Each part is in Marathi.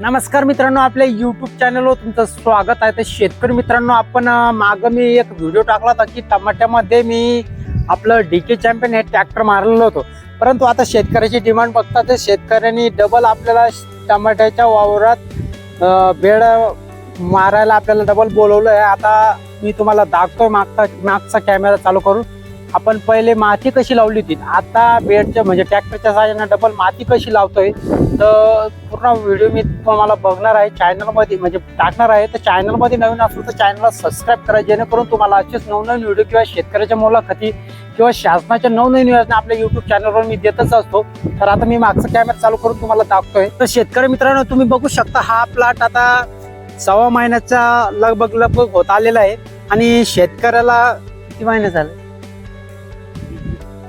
नमस्कार मित्रांनो आपल्या युट्यूब चॅनलवर तुमचं स्वागत आहे. तर शेतकरी मित्रांनो आपण मागं मी एक व्हिडिओ टाकला होता की टमाट्यामध्ये मी आपलं डी के चॅम्पियन हे ट्रॅक्टर मारलेलं होतं. परंतु आता शेतकऱ्याची डिमांड बघता तर शेतकऱ्यांनी डबल आपल्याला टमाट्याच्या वावरात बेड मारायला आपल्याला डबल बोलवलं आहे आता मी तुम्हाला दाखतोय मागचा मागचा कॅमेरा चालू करून. आपण पहिले माती कशी लावली होती? आता बेडच्या म्हणजे ट्रॅक्टरच्या साहाय्याने डबल माती कशी लावतोय? तर पूर्ण व्हिडिओ मी तुम्हाला बघणार आहे. चॅनलमध्ये म्हणजे टाकणार आहे. तर चॅनलमध्ये नवीन असेल तर चॅनलला सबस्क्राईब करा. जेणेकरून तुम्हाला असेच नवनवीन व्हिडिओ किंवा शेतकऱ्याच्या मुलाखती किंवा शासनाच्या नवनवीन योजना आपल्या युट्यूब चॅनलवर मी देतच असतो. तर आता मी मागचा कॅमेरा चालू करून तुम्हाला दाखतोय तर शेतकरी मित्रांनो तुम्ही बघू शकता हा प्लॉट आता सव्वा महिन्याचा लगभग लगभग होत आलेला आहे. आणि शेतकऱ्याला किती महिने झाले?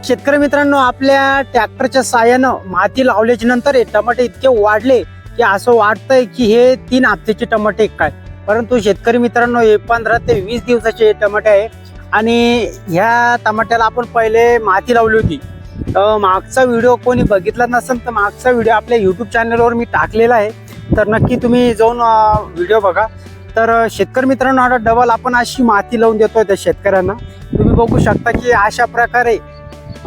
शेतकरी मित्रांनो आपल्या ट्रॅक्टरच्या साहाय्यानं माती लावल्याच्या नंतर हे टमाटे इतके वाढले की असं वाटतंय की हे तीन हप्त्याचे टमाटे काय. परंतु शेतकरी मित्रांनो हे पंधरा ते वीस दिवसाचे हे टमाटे आहे आणि ह्या टमाट्याला आपण पहिले माती लावली होती. तर मागचा व्हिडिओ कोणी बघितला नसेल तर मागचा व्हिडिओ आपल्या यूट्यूब चॅनलवर मी टाकलेला आहे. तर नक्की तुम्ही जाऊन व्हिडिओ बघा. तर शेतकरी मित्रांनो आता डबल आपण अशी माती लावून देतोय त्या शेतकऱ्यांना. तुम्ही बघू शकता की अशा प्रकारे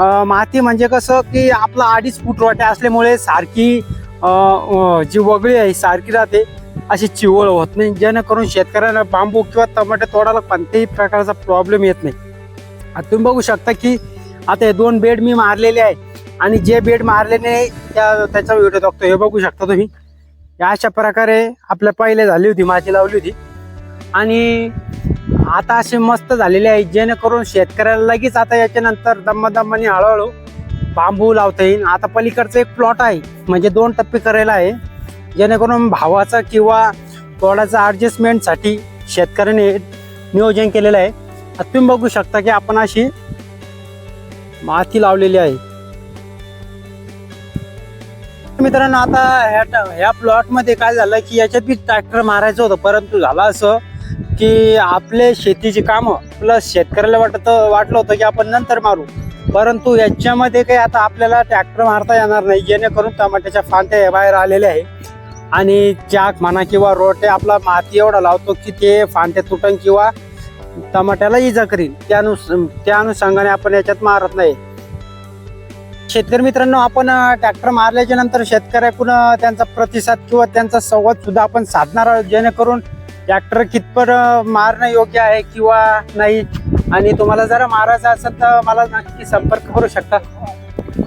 माती म्हणजे कसं की आपला अडीच फूट वाट्या असल्यामुळे सारखी जी वगळी आहे सारखी राहते. अशी चिवळ होत नाही. जेणेकरून शेतकऱ्यांना बांबू किंवा टमाटे तोडायला कोणत्याही प्रकारचा प्रॉब्लेम येत नाही. आता तुम्ही बघू शकता की आता हे दोन बेड मी मारलेले आहे. आणि जे बेड मारलेले त्या त्याचा व्हिडिओ बघतो हे बघू शकता तुम्ही. या अशा प्रकारे आपल्या पहिले झाली होती माती लावली होती. आणि आता असे मस्त झालेले आहे. जेणेकरून शेतकऱ्याला लगेच आता याच्यानंतर दम्मादम्माने हळूहळू बांबू लावता येईल. आता पलीकडचं एक प्लॉट आहे. म्हणजे दोन टप्पे करायला आहे. जेणेकरून भावाचा किंवा तोडाचा ॲडजस्टमेंटसाठी शेतकऱ्याने नियोजन केलेलं आहे. आता तुम्ही बघू शकता की आपण अशी माती लावलेली आहे. मित्रांनो आता ह्या ह्या प्लॉटमध्ये काय झालं की याच्यात बी ट्रॅक्टर मारायचं होतं. परंतु झालं असं की आपले शेतीची कामं प्लस शेतकऱ्याला वाटत वाटलं होतं की आपण नंतर मारू. परंतु याच्यामध्ये काही आता आपल्याला ट्रॅक्टर मारता येणार नाही जेणेकरून टमाट्याच्या फांद्या बाहेर आलेल्या आहे. आणि चाक म्हणा किंवा रोटे आपला माती एवढा लावतो की ते फांद्या तुटन किंवा टमाट्याला इजा करील त्यानु त्या अनुषंगाने आपण याच्यात मारत नाही. शेतकरी मित्रांनो आपण ट्रॅक्टर मारल्याच्या नंतर शेतकऱ्याकडून त्यांचा प्रतिसाद किंवा त्यांचा संवाद सुद्धा आपण साधणार आहोत जेणेकरून ट्रॅक्टर कितपत मारणं योग्य आहे किंवा नाही? आणि तुम्हाला जरा मारायचं असेल तर मला नक्की संपर्क करू शकता.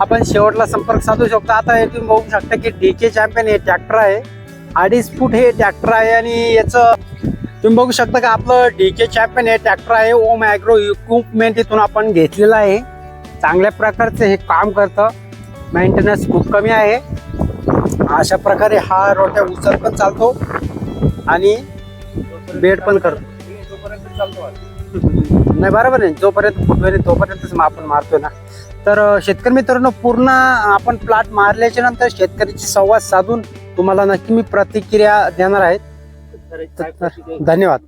आपण शेवटला संपर्क साधू शकतो. आता हे तुम्ही बघू शकता की डी के चॅम्पियन हे ट्रॅक्टर आहे. अडीच फूट हे ट्रॅक्टर आहे आणि याचं तुम्ही बघू शकता का आपलं डी के चॅम्पियन हे ट्रॅक्टर आहे. ओम ॲग्रो इक्विपमेंट इथून आपण घेतलेलं आहे. चांगल्या प्रकारचं हे काम करतं. मेंटेनन्स खूप कमी आहे. अशा प्रकारे हा रोट्या उचल पण चालतो. आणि बेड पण करतो. नाही बरोबर आहे. जोपर्यंत फुटवे तोपर्यंतच आपण मारतोय ना. तर शेतकरी मित्रांनो पूर्ण आपण प्लॉट मारल्याच्या नंतर शेतकऱ्याची संवाद साधून तुम्हाला नक्की मी प्रतिक्रिया देणार आहे. धन्यवाद.